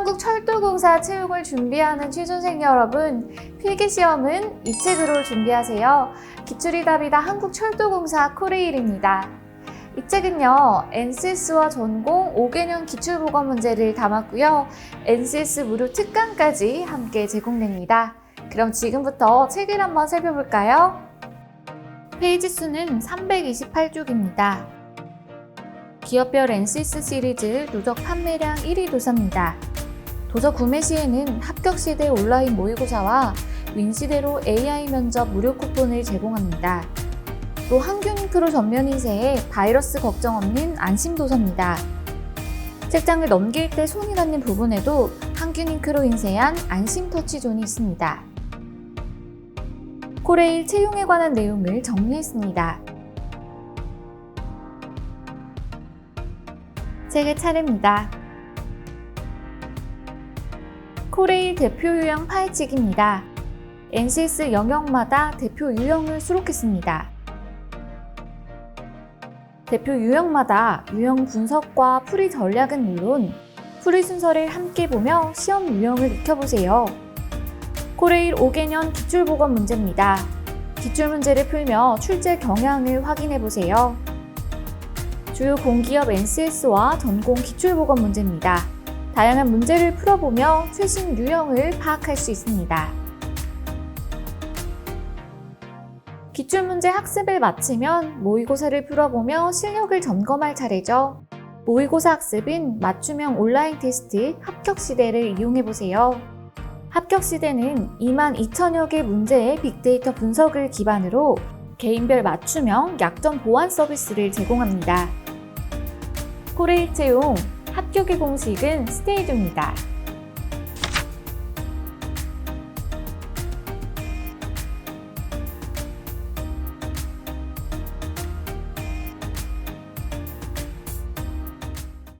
한국철도공사 채용을 준비하는 취준생 여러분, 필기시험은 이 책으로 준비하세요. 기출이 답이다 한국철도공사 코레일입니다. 이 책은요, NCS와 전공 5개년 기출보건 문제를 담았고요. NCS 무료 특강까지 함께 제공됩니다. 그럼 지금부터 책을 한번 살펴볼까요? 페이지 수는 328쪽입니다. 기업별 NCS 시리즈 누적 판매량 1위 도서입니다. 도서 구매 시에는 합격시대 온라인 모의고사와 윈시대로 AI 면접 무료 쿠폰을 제공합니다. 또 한균잉크로 전면 인쇄에 바이러스 걱정 없는 안심 도서입니다. 책장을 넘길 때 손이 닿는 부분에도 한균잉크로 인쇄한 안심 터치존이 있습니다. 코레일 채용에 관한 내용을 정리했습니다. 책의 차례입니다. 코레일 대표 유형 파헤치기입니다. NCS 영역마다 대표 유형을 수록했습니다. 대표 유형마다 유형 분석과 풀이 전략은 물론 풀이 순서를 함께 보며 시험 유형을 익혀보세요. 코레일 5개년 기출보건 문제입니다. 기출문제를 풀며 출제 경향을 확인해보세요. 주요 공기업 NCS와 전공 기출보건 문제입니다. 다양한 문제를 풀어보며 최신 유형을 파악할 수 있습니다. 기출문제 학습을 마치면 모의고사를 풀어보며 실력을 점검할 차례죠. 모의고사 학습은 맞춤형 온라인 테스트 합격 시대를 이용해보세요. 합격 시대는 2만 2천여 개 문제의 빅데이터 분석을 기반으로 개인별 맞춤형 약점 보완 서비스를 제공합니다. 코레일 채용 합격의 공식은 스테이드입니다.